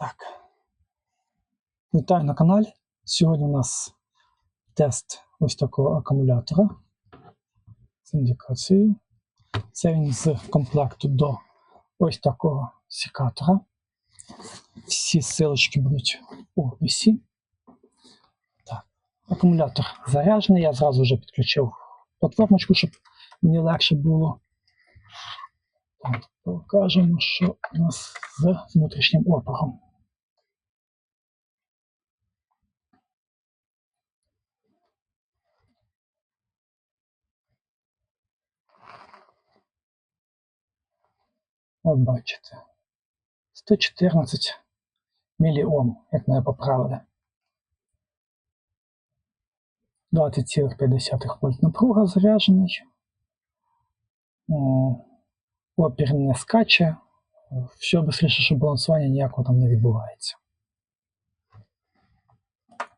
Так. Вітаю на каналі. Сьогодні у нас тест ось такого акумулятора з індикацією. Це він з комплекту до ось такого секатора. Всі силочки будуть у описі. Так. Акумулятор заряджений. Я зразу вже підключив платформочку, щоб мені легше було. Так, покажемо, що у нас з внутрішнім опором. От бачите. 114 міліом, як мене поправили. 20,5 вольт напруга заряджений. Опір не скаче. Все швидше, що балансування ніякого там не відбувається. Так.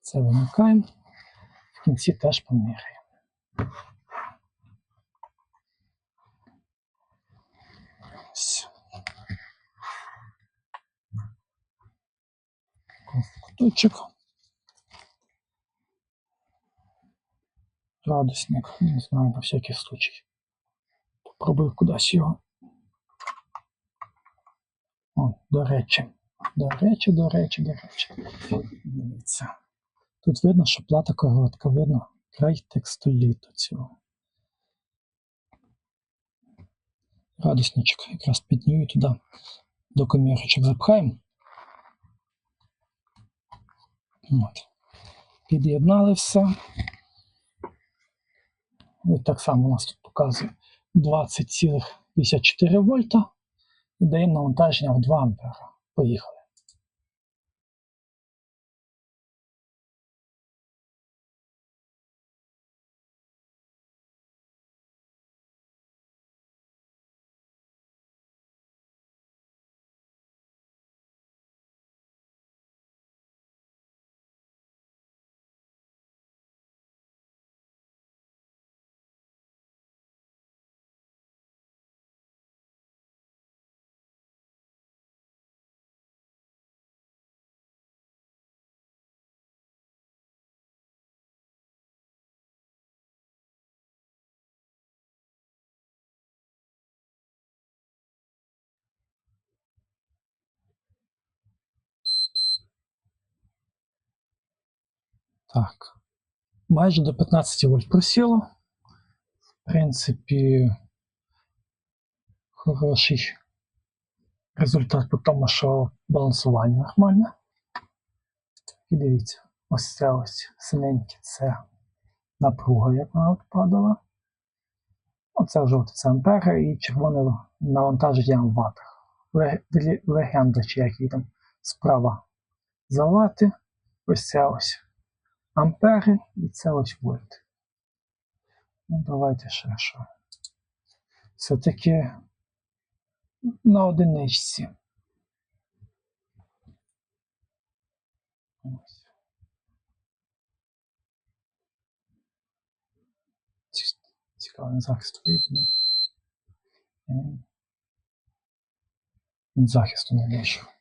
Це вимикаємо. В кінці теж поміряємо. Ось. Куточок. Градусник, не знаю, на всякий случай. Попробую кудись його. О, до речі. До речі, до речі, до речі. Дивіться. Тут видно, що плата коротка, видно край текстоліту цього. Градусничок якраз піднюю туди до комірочок запхаємо. От. Під'єднали все. І так само у нас тут показує 20,54 вольта. І навантаження в 2 ампера. Поїхали. Так. Майже до 15 вольт просіло. В принципі, хороший результат по тому, що балансування нормальне. І дивіться, ось це ось синеньке це напруга, як вона от падала. Оце жовте це ампери і червоне навантаження в ватах. Легенда, чи як її там справа за вати. Ось це ось ампери і це ось вольт. Ну, давайте ще що. Все-таки на одиничці. Ось. Цікавий захист. Від захисту не вийшов.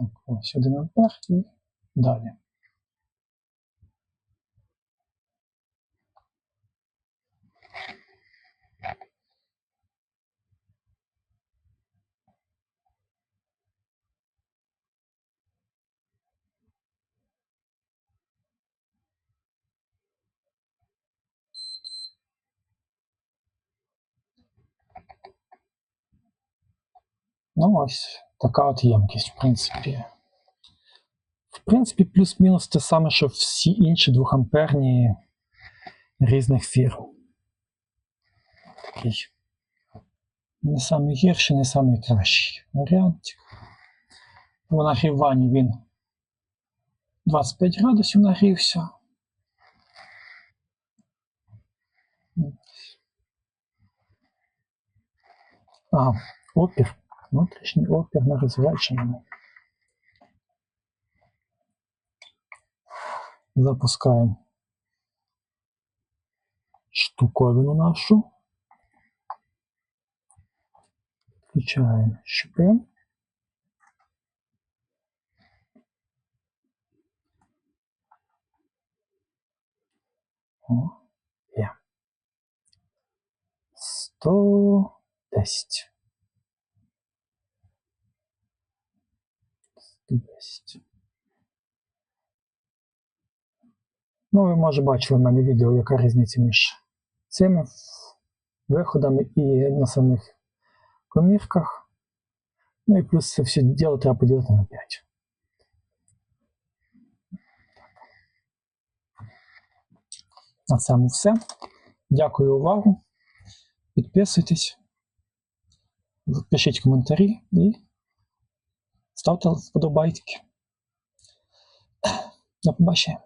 Так, ось один ампер і далі. Ну, ось така от ємкість, в принципі. В принципі, плюс-мінус те саме, що всі інші двохамперні різних фірм. Такий не самий гірший, не самий кращий варіант. По нагріванні він 25 градусів нагрівся. А, опір. Внутрішній опір на розрядженому. Запускаємо штуковину нашу. Включаємо щупи. О, є. 110. 110. Ну, ви може бачили в мене відео, яка різниця між цими виходами і на самих комірках. Ну і плюс це все діло треба поділити на 5. На цьому все. Дякую увагу. Підписуйтесь, пишіть коментарі і ставте вподобайки. До побачення.